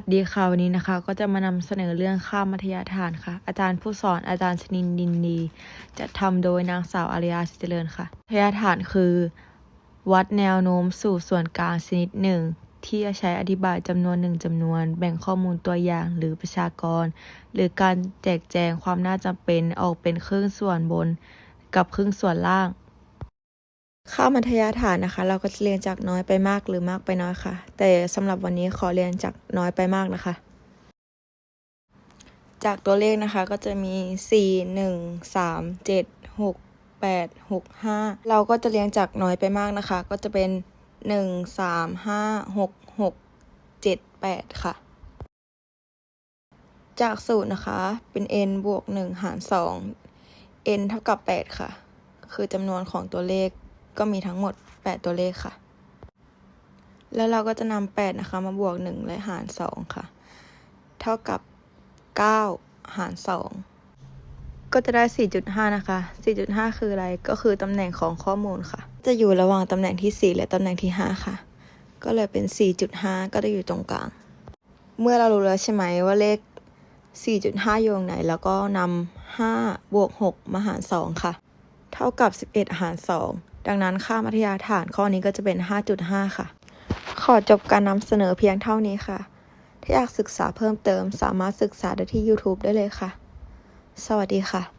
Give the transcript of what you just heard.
วัสดีค่ะวันนี้นะคะ ก็จะมานำเสนอเรื่องค่ามมัธยฐานค่ะ อาจารย์ผู้สอนอาจารย์ชนินดินดี จะทำโดยนางสาวอารยาสิเจริญค่ะมัธยฐานคือ วัดแนวโน้มสู่ส่วนกลางชนิดหนึ่ง ที่จะใช้อธิบายจำนวนหนึ่งจำนวน แบ่งข้อมูลตัวอย่างหรือประชากร หรือการแจกแจงความน่าจำเป็นออกเป็นครึ่งส่วนบน กับครึ่งส่วนล่าง ค่ามัธยฐานนะคะ เราก็จะเรียนจากน้อยไปมากหรือมากไปน้อยค่ะ แต่สำหรับวันนี้ขอเรียนจากน้อยไปมากนะคะ จากตัวเลขนะคะก็จะมีสี่หนึ่งสามเจ็ดหกแปดหกห้าเราก็จะเรียงจากน้อยไปมากนะคะ ก็จะเป็นหนึ่งสามห้าหกหกเจ็ดแปดค่ะ จากสูตรนะคะ เป็น n บวกหนึ่งหารสอง n เท่ากับแปดค่ะ คือจำนวนของตัวเลข ก็มีทั้งหมด 8 ตัวเลขค่ะ แล้วเราก็จะนำ8นะคะมาบวก 1 และหาร 2 ค่ะ เท่ากับ 9 หาร 2 ก็จะได้ 4.5 นะคะ 4.5 คืออะไร ก็คือตำแหน่งของข้อมูลค่ะ จะอยู่ระหว่างตำแหน่งที่ 4 และตำแหน่งที่ 5 ค่ะ ก็เลยเป็น 4.5 ก็ได้อยู่ตรงกลาง เมื่อเรารู้แล้วใช่ไหมว่าเลข 4.5อยู่ตรงไหน แล้วก็นำ5บวก 6 มาหาร 2 ค่ะ เท่ากับ 11 หาร 2 ดังนั้นค่ามัธยฐานข้อนี้ก็จะเป็น 5.5 ค่ะ ขอจบการนำเสนอเพียงเท่านี้ค่ะ ถ้าอยากศึกษาเพิ่มเติมสามารถศึกษาได้ที่ YouTube ได้เลยค่ะ สวัสดีค่ะ